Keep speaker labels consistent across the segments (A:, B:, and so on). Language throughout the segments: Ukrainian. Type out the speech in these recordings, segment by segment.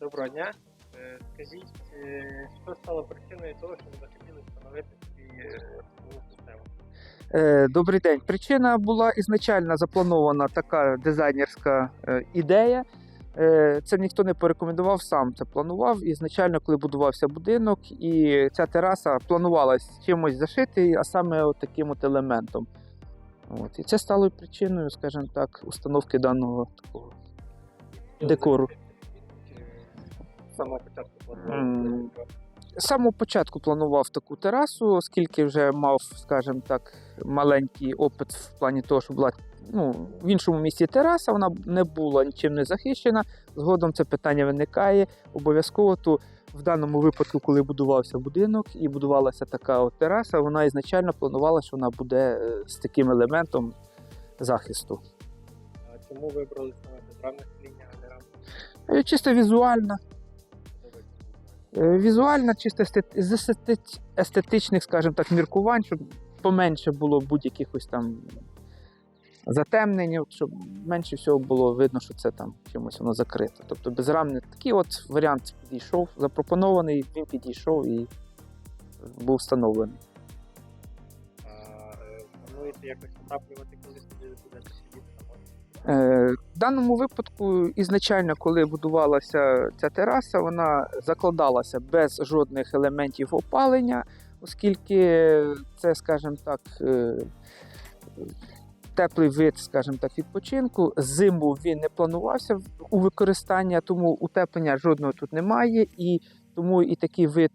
A: Доброго дня. Е, Скажіть, е, що стало причиною того, що ви захотіли встановити собі е, систему?
B: Добрий день. Причина була ізначально запланована така дизайнерська ідея. Це ніхто не порекомендував, сам це планував. Ізначально, коли будувався будинок, і ця тераса планувалась чимось зашити, а саме от таким от елементом. От. І це стало причиною, скажімо так, установки даного такого декору.
A: Самого початку
B: М.
A: планували?
B: З самого початку планував таку терасу, оскільки вже мав, скажімо так, маленький опит в плані того, що була ну, в іншому місці тераса, вона не була нічим не захищена. Згодом це питання виникає. Обов'язково то в даному випадку, коли будувався будинок і будувалася така от тераса, вона ізначально планувала, що вона буде е, з таким елементом захисту.
A: А чому вибрали саме а не рамки?
B: Е, Чисто візуально. Е, Візуально, чисто з естетичних, скажімо так, міркувань, щоб поменше було будь-яких ось там затемнень, щоб менше всього було видно, що це там чимось воно закрито. Тобто безрамний такий от варіант підійшов, запропонований, він підійшов і був встановлений.
A: Е, плануєте якось отаплювати, коли собі будете сидіти
B: В даному випадку, ізначально, коли будувалася ця тераса, вона закладалася без жодних елементів опалення, оскільки це, скажімо так, е, теплий вид, скажімо так, відпочинку. Зиму він не планувався у використання, тому утеплення жодного тут немає. І тому і такий вид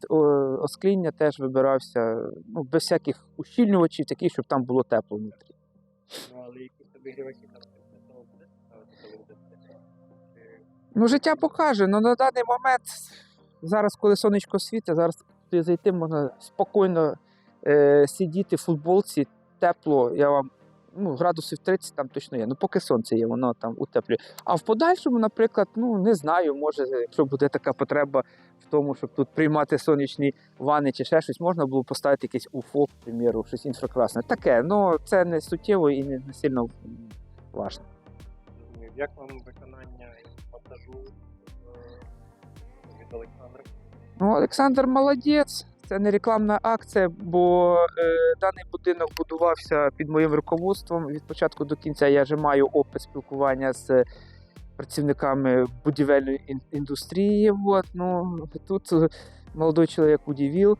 B: оскління теж вибирався ну, без всяких ущільнювачів, такий, щоб там було тепло внутрі.
A: Ну, але якісь обігрівачі там
B: Ну, життя покаже. Ну на даний момент, зараз, коли сонечко світить, зараз зайти можна спокійно е, сидіти в футболці, тепло. Я вам ну, градусів 30 там точно є. Ну, поки сонце є, воно там утеплює. А в подальшому, наприклад, ну не знаю, може, якщо буде така потреба в тому, щоб тут приймати сонячні ванни чи ще щось, можна було поставити якесь УФО, приміру, щось інфракрасне. Таке, ну це не суттєво і не, сильно
A: зрозумів, як вам виконання монтажу е, від Олександра?
B: Ну, Олександр молодець. Це не рекламна акція, бо е, даний будинок будувався під моїм руководством. Від початку до кінця я вже маю опит спілкування з працівниками будівельної індустрії. От, ну, тут е, молодий чоловік удивив,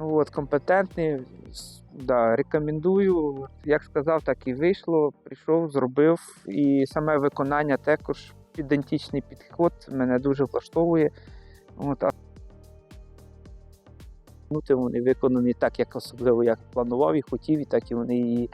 B: от, компетентний. Да, рекомендую. Як сказав, так і вийшло. Прийшов, зробив. І саме виконання також ідентичний підход мене дуже влаштовує. От, вони виконані так, як особливо я планував і хотів, і так і вони і